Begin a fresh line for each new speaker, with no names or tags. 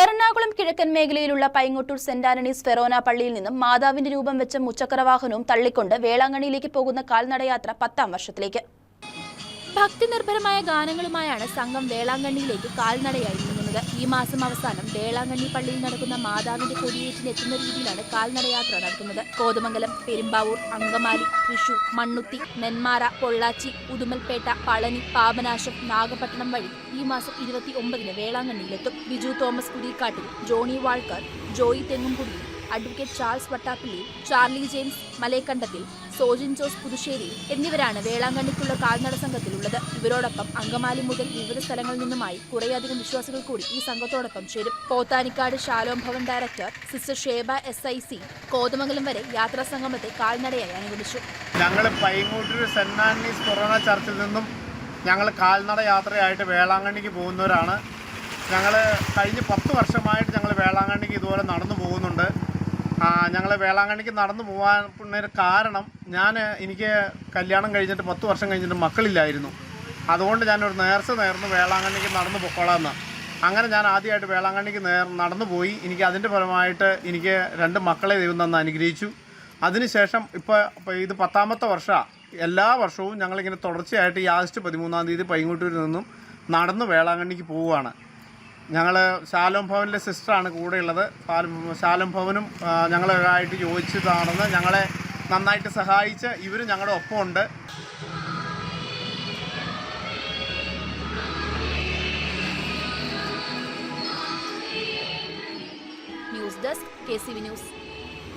എറണാകുളം കിഴക്കൻ മേഖലയിലുള്ള Paingottoor saint Antony's Forane പള്ളിയിൽ നിന്നും മാതാവിന്റെ രൂപം വെച്ച മുച്ചക്ര വാഹനവും തള്ളിക്കൊണ്ട് വേളാങ്കണ്ണിയിലേക്ക് പോകുന്ന കാൽനടയാത്ര പത്താം വർഷത്തിലേക്ക്. ഭക്തി നിർഭരമായ ഗാനങ്ങളുമായാണ് സംഘം വേളാങ്കണ്ണിയിലേക്ക് കാൽനടയായി നീങ്ങുന്നത് ഈ മാസം അവസാനം വേളാങ്കണ്ണി പള്ളിയിൽ നടക്കുന്ന മാതാവിന്റെ കൊടിയേറ്റിന് എത്തുന്ന രീതിയിലാണ് കാൽനടയാത്ര നടക്കുന്നത്. കോതമംഗലം പെരുമ്പാവൂർ അങ്കമാലി തൃശൂർ മണ്ണുത്തി നെന്മാറ പൊള്ളാച്ചി ഉദുമൽപേട്ട പളനി പാപനാശം നാഗപട്ടണം വഴി ഈ മാസം ഇരുപത്തി ഒമ്പതിന് വേളാങ്കണ്ണിയിലെത്തും. ബിജു തോമസ് കുരിക്കാട്ടിൽ ജോണി വാൾക്കർ ജോയി തെങ്ങുംകുടിയിൽ അഡ്വക്കേറ്റ് ചാൾസ് വട്ടാപ്പിള്ളി ചാർലി ജെയിംസ് മലയക്കണ്ടത്തിൽ സോജിൻ ജോസ് പുതുശ്ശേരി എന്നിവരാണ് വേളാങ്കണ്ണിക്കുള്ള കാൽനട സംഘത്തിലുള്ളത്. ഇവരോടൊപ്പം അങ്കമാലി മുതൽ വിവിധ സ്ഥലങ്ങളിൽ നിന്നുമായി കുറേയധികം വിശ്വാസികൾ കൂടി ഈ സംഘത്തോടൊപ്പം ചേരും. Pothanicode Shalom Bhavan director sister Sheba S I C Kothamangalam വരെ യാത്രാ സംഗമത്തെ കാൽനടയായി അനുഗമിച്ചു
ഞങ്ങൾ കൊറോണ ചർച്ചിൽ നിന്നും ഞങ്ങൾ കാൽനട യാത്രയായിട്ട് വേളാങ്കണ്ണിക്ക് പോകുന്നവരാണ്. ഞങ്ങൾ കഴിഞ്ഞ പത്ത് വർഷമായിട്ട് ഞങ്ങൾ വേളാങ്കണ്ണിക്ക് ഇതുപോലെ നടന്നു പോകുന്നുണ്ട് ഞങ്ങൾ വേളാങ്കണ്ണിക്ക് നടന്നു പോകാൻ കാരണം ഞാൻ എനിക്ക് കല്യാണം കഴിഞ്ഞിട്ട് പത്ത് വർഷം കഴിഞ്ഞിട്ട് മക്കളില്ലായിരുന്നു. അതുകൊണ്ട് ഞാനൊരു നേർച്ച നേർന്ന് വേളാങ്കണ്ണിക്ക് നടന്നു പൊക്കോളാമെന്ന് അങ്ങനെ ഞാൻ ആദ്യമായിട്ട് വേളാങ്കണ്ണിക്ക് നേർ നടന്നു പോയി. എനിക്ക് അതിന്റെ ഫലമായിട്ട് എനിക്ക് രണ്ട് മക്കളെ ദൈവം തന്ന് അനുഗ്രഹിച്ചു. അതിനുശേഷം ഇപ്പോൾ ഇത് പത്താമത്തെ വർഷമാണ് എല്ലാ വർഷവും ഞങ്ങളിങ്ങനെ തുടർച്ചയായിട്ട് ഈ ആഗസ്റ്റ് പതിമൂന്നാം തീയതി പൈങ്ങോട്ടൂരിൽ നിന്നും നടന്ന് വേളാങ്കണ്ണിക്ക് പോവുകയാണ് ഞങ്ങൾ ശാലോം ഭവനിലെ സിസ്റ്ററാണ് കൂടെയുള്ളത്. ശാലോം- ഭവനും ഞങ്ങളുമായിട്ട് യോജിച്ചതാണെന്ന് ഞങ്ങളെ നന്നായിട്ട് സഹായിച്ച് ഇവരും ഞങ്ങളുടെ ഒപ്പമുണ്ട്.
News desk K C V news.